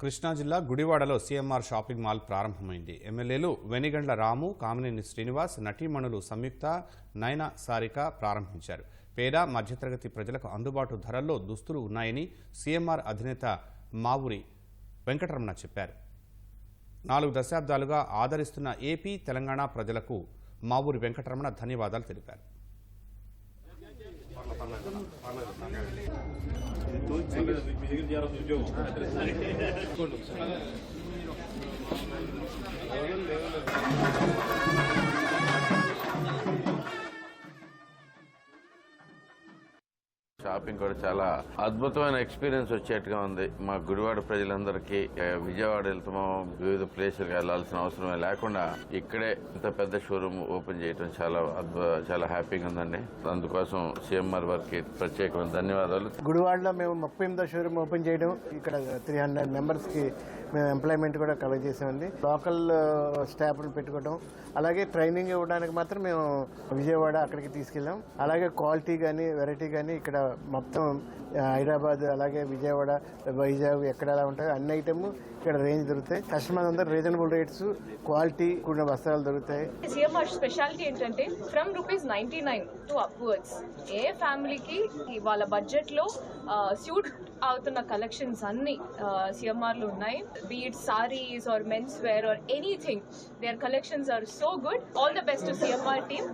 కృష్ణా జిల్లా గుడివాడలో CMR shopping mall ప్రారంభమైంది. ఎమ్మెల్యేలు వెనిగండ్ల రాము కామినేని శ్రీనివాస్ నటీమణులు సంయుక్త నయన సారిక ప్రారంభించారు. పేద మధ్యతరగతి ప్రజలకు అందుబాటు ధరల్లో దుస్తులు ఉన్నాయని సీఎంఆర్ అధినేత మావురి వెంకటరమణ చెప్పారు. నాలుగు దశాబ్దాలుగా ఆదరిస్తున్న ఏపీ తెలంగాణ ప్రజలకు మావూరి వెంకటరమణ ధన్యవాదాలు తెలిపారు. Yüzyıl yarısı yok. Ha, shopping కూడా చాలా అద్భుతమైన ఎక్స్పీరియన్స్ వచ్చేట్టుగా ఉంది. మా గుడివాడ ప్రజలందరికీ విజయవాడ వెళ్తామో వివిధ ప్లేసులకు వెళ్ళాల్సిన అవసరమే లేకుండా ఇక్కడే ఇంత పెద్ద షోరూమ్ ఓపెన్ చేయడం చాలా అద్భుత చాలా హ్యాపీగా ఉందండి. అందుకోసం సిఎంఆర్ వారికి ప్రత్యేకమైన ధన్యవాదాలు. గుడివాడలో మేము ముప్పై ఎనిమిదో షోరూమ్ ఓపెన్ చేయడం ఇక్కడ త్రీ హండ్రెడ్ మెంబర్స్కి మేము ఎంప్లాయ్మెంట్ కూడా కలెక్ట్ చేసామండి. లోకల్ స్టాఫ్లు పెట్టుకోవడం అలాగే ట్రైనింగ్ ఇవ్వడానికి మాత్రం మేము విజయవాడ అక్కడికి తీసుకెళ్ళాం. అలాగే క్వాలిటీ కానీ వెరైటీ కానీ ఇక్కడ మొత్తం హైదరాబాద్ అలాగే విజయవాడ వైజాగ్ ఎక్కడ ఎలా ఉంటాయో అన్ని ఐటమ్ ఇక్కడ రేంజ్ దొరుకుతాయి. కస్టమర్ అందరూ రీజనబుల్ రేట్స్ క్వాలిటీ కూడిన వస్త్రాలు దొరుకుతాయి. సిఎంఆర్ స్పెషాలిటీ ఏంటంటే from rupees ninety nine to upwards ఏ ఫ్యామిలీకి వాళ్ళ బడ్జెట్లో సూట్ అవుతున్న కలెక్షన్స్ అన్ని సిఎంఆర్లో ఉన్నాయి. Be it sarees or men's wear or anything their collections are so good all the best CMR team